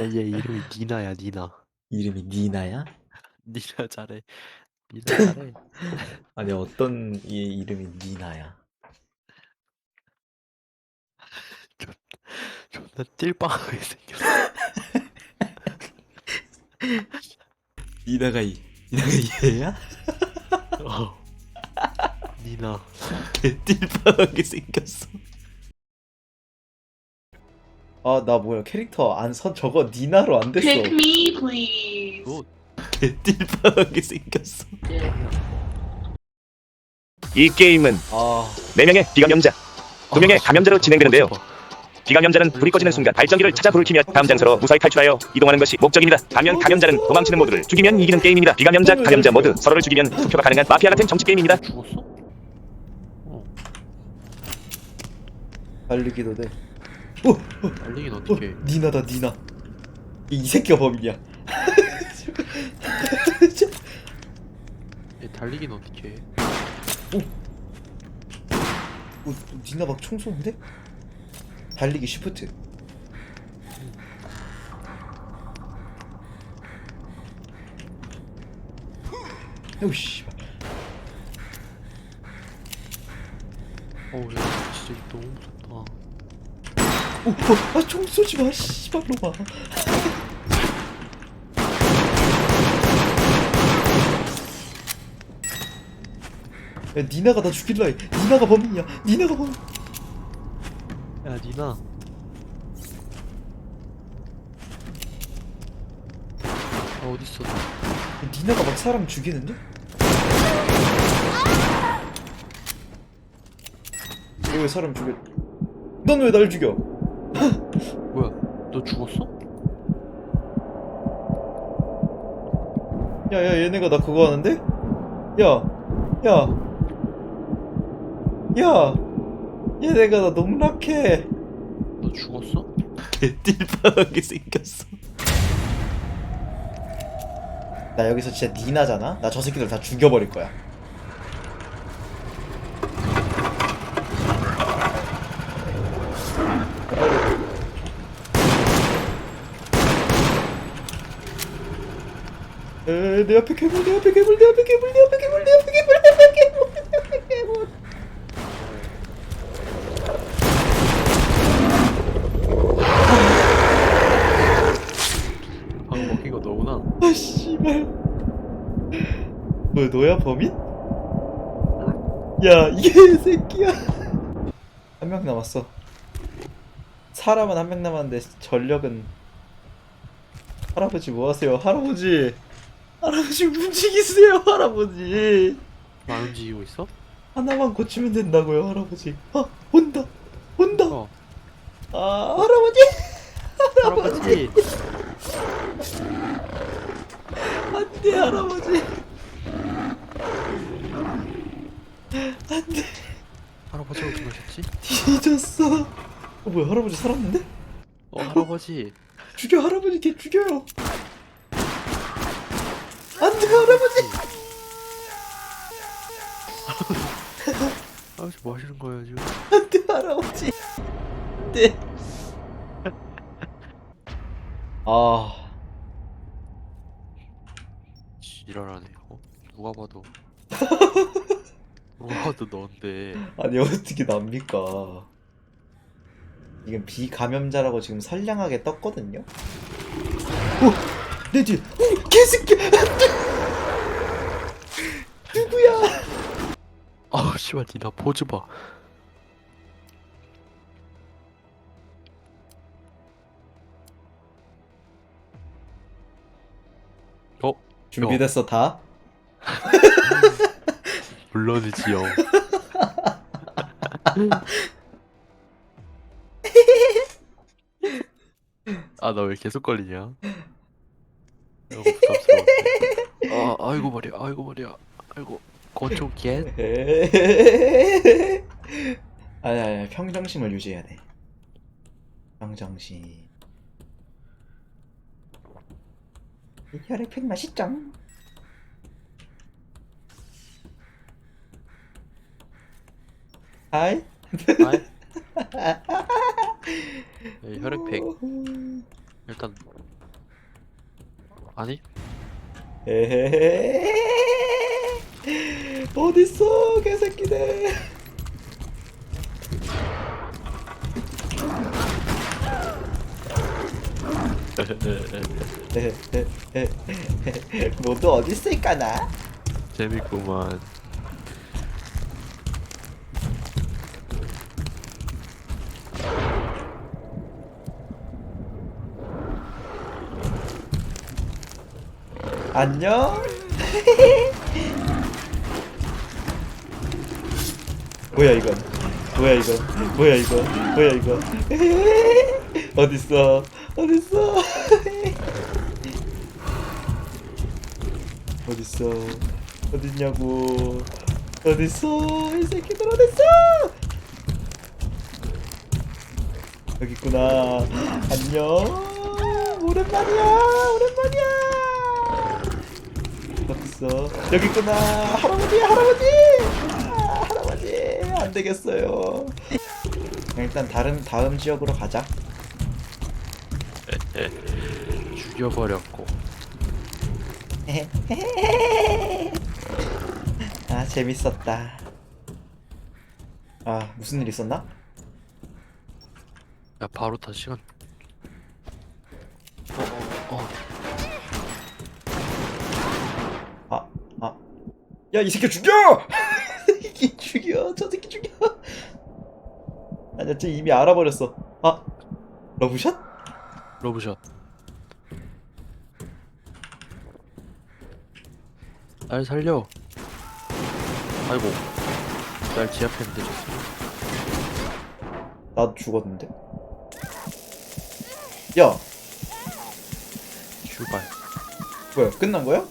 야, 얘 이름이 니나야 니나. 이름이 니나야? 니나 잘해. 니나 잘해. 아니 어떤 얘 이름이 니나야? 존나 띨빵하게 생겼어. 니나가 이 니나가 얘야? 어. 니나. 띨빵하게 생겼어. 아 나 뭐야 캐릭터 안 선 저거 니나로 안 됐어. Pick me, please. 너 띨빵하게 생겼어. 이 게임은 아 4명의 비감염자, 두 명의 감염자로 진행되는데요. 봐. 비감염자는 불이 꺼지는 순간 발전기를 찾아 불을 켜며 다음 장소로 무사히 탈출하여 이동하는 것이 목적입니다. 반면 감염자는 도망치는 모드를 죽이면 이기는 게임입니다. 비감염자, 감염자 모드 서로를 죽이면 투표가 가능한 마피아 같은 정치 게임입니다. 죽었어? 어. 달리기도 돼. 달리긴 어, 어떻게? 해? 니나다 니나. 이, 이 새끼가 범인이야. 얘 달리긴 어떻게? 해? 어, 니나 막 총 쏘는데? 달리기 쉬프트. 어우 씨발. 어우 야 진짜 너무 무섭다. 오, 어, 아, 총 쏘지 마, 씨발 놈아. 야, 니나가 나 죽일라 해. 니나가 범인이야. 니나가 범인. 야 니나. 아 어딨어? 야, 니나가 막 사람 죽이는데? 왜 사람 죽여? 넌 왜 날 죽여? 뭐야? 너 죽었어? 야, 야, 얘네가 나 그거 하는데? 야, 야, 야, 얘네가 나 농락해. 너 죽었어? 딜빵하게 생겼어. 나 여기서 진짜 니나잖아? 나 저 새끼들 다 죽여버릴 거야. 에, 내 앞에 괴물, 내 앞에 괴물, 내 앞에 괴물, 내 앞에 괴물, 내 앞에 괴물, 내 앞에 괴물, 내 앞에 괴물. 방금 먹힌 거 너구나. 아 씨발 뭐 너야 범인? 야 이게 새끼야 한 명 남았어 사람은 한 명 남았는데 전력은 할아버지 뭐 하세요 할아버지 할아버지 움직이세요 할아버지 안 움직이고 있어? 하나만 고치면 된다고요 할아버지 아 온다 온다 어. 아 할아버지 할아버지. 안돼 할아버지 안돼 할아버지 어디 가셨지? 뒤졌어. 어, 뭐야 할아버지 살았는데? 어 할아버지. 죽여 할아버지 걔 죽여요. 안 돼 할아버지. 할아버지 뭐 하시는 거예요 지금? 안 돼 할아버지. 안돼. 아 지랄하네. 어? 누가 봐도. 누가 봐도 넌데. 아니 어떻게 납니까? 이건 비감염자라고 지금 선량하게 떴거든요. 어, 내 뒤에 어, 개새끼. 누구야? 아우 씨발 니나 포즈 봐. 어? 준비됐어 다? 물론이지요. 아 나 왜 계속 걸리냐? 너무 부담스러운데. 아 아이고 머리야 아이고 머리야 아이고 겟? 아니 아니 평정심을 유지해야 돼. 평정심. 이 혈액팩 맛있죠? 하이. 아이 네, 혈액팩 일단 아니 에헤헤 어딨어 개새끼들 모두 어디 있을까나? 재밌구만 안녕? 뭐야 이건? 뭐야 이건? 뭐야 이건? 뭐야 이건? 어딨어? 어딨어? 어딨어? 어딨냐고? 어딨어? 이 새끼들 어딨어? 여기 있구나. 안녕. 오랜만이야. 오랜만이야. 어딨어? 여기 있구나. 할아버지, 할아버지. 아, 할아버지. 안 되겠어요. 일단 다른 다음 지역으로 가자. 죽여버렸고 아 재밌었다. 아 무슨 일 있었나? 야 바로 다 시간 어 어 어. 아, 아. 야, 이 새끼 죽여! 이 죽여. 저 새끼 죽여. 아니야, 쟤 이미 알아버렸어. 아, 러브샷? 러브샷 날 살려 아이고 날 제압했는데 졌어 나도 죽었는데. 야, 슈발 뭐야, 끝난 거야?